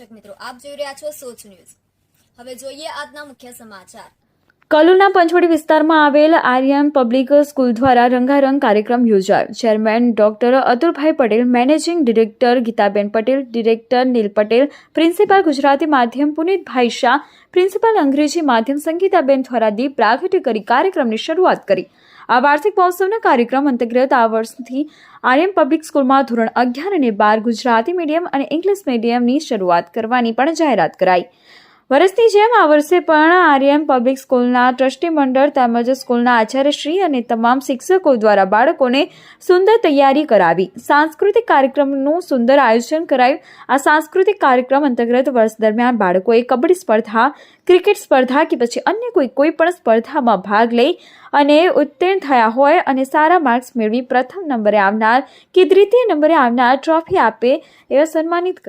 દર્શક મિત્રો, આપ જોઈ રહ્યા છો સોચ ન્યૂઝ. હવે જોઈએ આજના મુખ્ય સમાચાર. કલોલના પંચવડી વિસ્તારમાં આવેલ આર્યન પબ્લિક સ્કૂલ દ્વારા રંગારંગ કાર્યક્રમ યોજાયો. Chairman doctor Atulbhai Patel, managing director Gitaben Patel, director Neel Patel, principal Gujarati માધ્યમ પુનિતભાઈ શાહ, પ્રિન્સિપાલ અંગ્રેજી માધ્યમ સંગીતાબેન દીપ પ્રાગટ્ય કરી કાર્યક્રમની શરૂઆત કરી. આ વાર્ષિક મહોત્સવના કાર્યક્રમ અંતર્ગત આ વર્ષથી આર્યમ પબ્લિક સ્કૂલમાં ધોરણ અગિયાર અને બાર ગુજરાતી મીડિયમ અને ઇંગ્લિશ મીડિયમની શરૂઆત કરવાની પણ જાહેરાત કરાઈ. વર્ષની જેમ આ વર્ષે પણ આર્યન પબ્લિક સ્કૂલના ટ્રસ્ટી મંડળ તેમજ સ્કૂલના આચાર્યશ્રી અને તમામ શિક્ષકો દ્વારા બાળકોને સુંદર તૈયારી કરાવી. સાંસ્કૃતિક કાર્યક્રમનું સુંદર આયોજન કરાયું. આ સાંસ્કૃતિક કાર્યક્રમ અંતર્ગત વર્ષ દરમિયાન બાળકોએ કબડ્ડી સ્પર્ધા, ક્રિકેટ સ્પર્ધા કે પછી અન્ય કોઈ કોઈ પણ સ્પર્ધામાં ભાગ લઈ અને ઉત્તીર્ણ થયા હોય અને સારા માર્ક્સ મેળવી પ્રથમ નંબરે આવનાર કે દ્વિતીય નંબરે આવનાર ટ્રોફી આપે એવા સન્માનિત